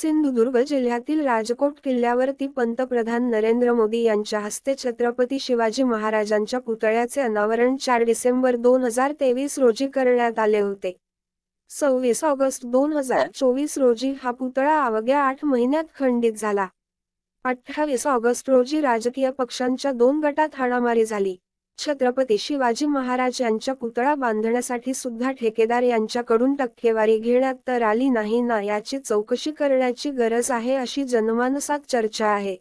सिंधुदुर्ग जिल्ह्यातील राजकोट किल्ल्यावरती पंतप्रधान नरेंद्र मोदी यांच्या हस्ते छत्रपती शिवाजी महाराजांच्या पुतळ्याचे अनावरण चार डिसेंबर दोन हजार तेवीस रोजी करण्यात आले होते. सव्वीस ऑगस्ट दोन हजार चोवीस रोजी हा पुतळा अवघ्या आठ महिन्यात खंडित झाला. अठ्ठावीस ऑगस्ट रोजी राजकीय पक्षांच्या दोन गटात हाणामारी झाली. छत्रपती शिवाजी महाराज यांच्या पुतळा बांधण्यासाठी सुद्धा ठेकेदार यांच्याकडून टक्केवारी घेण्यात तर आली नाही ना याची चौकशी करण्याची गरज आहे अशी जनमानसात चर्चा आहे.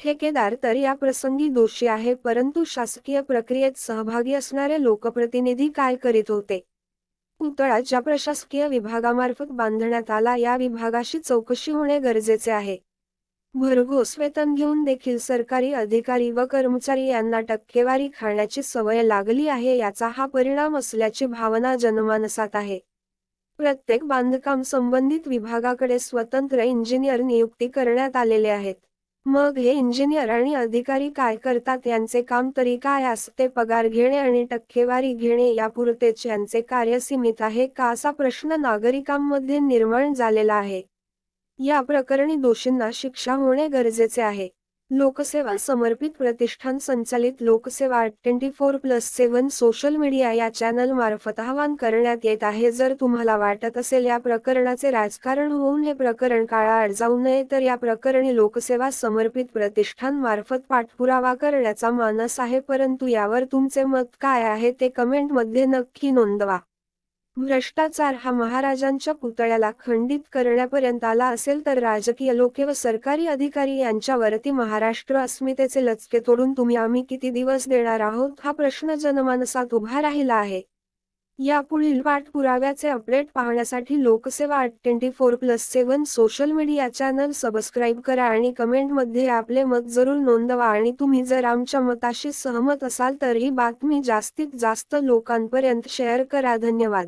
ठेकेदार तर या प्रसंगी दोषी आहे परंतु शासकीय प्रक्रियेत सहभागी असणारे लोकप्रतिनिधी काय करीत होते? पुतळा ज्या प्रशासकीय विभागामार्फत बांधण्यात आला या विभागाशी चौकशी होणे गरजेचे आहे. भरघोस वेतन घेऊन देखील सरकारी अधिकारी व कर्मचारी यांना टक्केवारी खाण्याची सवय लागली आहे याचा हा परिणाम असल्याची भावना जनमानसात आहे. प्रत्येक बांधकाम संबंधित विभागाकडे स्वतंत्र इंजिनियर नियुक्ती करण्यात आलेले आहेत. मग हे इंजिनियर आणि अधिकारी काय करतात यांचे काम तरी काय असते पगार घेणे आणि टक्केवारी घेणे यापुरतेच यांचे कार्य सीमित आहे का असा प्रश्न नागरिकांमध्ये निर्माण झालेला आहे. या प्रकरणी दोषींना शिक्षा होणे गरजेचे आहे. लोकसेवा समर्पित प्रतिष्ठान संचालित Lokseva twenty four plus seven social media या चॅनल मार्फत आवाहन करण्यात येत आहे. जर तुम्हाला वाटत असेल या प्रकरणाचे राजकारण होऊन हे प्रकरण काळाआड जाऊ नये तर या प्रकरणी लोकसेवा समर्पित प्रतिष्ठान मार्फत पाठपुरावा करण्याचा मानस आहे. परंतु यावर तुमचे मत काय आहे ते कमेंटमध्ये नक्की नोंदवा. भ्रष्टाचार हा महाराजांच्या पुतळ्याला खंडित करण्यापर्यंत आला असेल तर राजकीय लोके व सरकारी अधिकारी यांच्यावरती महाराष्ट्र अस्मितेचे लचके तोडून तुम्ही आम्ही किती दिवस देणार आहोत हा प्रश्न जनमानसात उभा राहिला आहे. यापुढील पाठपुराव्याचे अपडेट पाहण्यासाठी Lokseva twenty four plus seven social media channel subscribe करा आणि कमेंटमध्ये आपले मत जरूर नोंदवा आणि तुम्ही जर आमच्या मताशी सहमत असाल तर ही बातमी जास्तीत जास्त लोकांपर्यंत शेअर करा. धन्यवाद.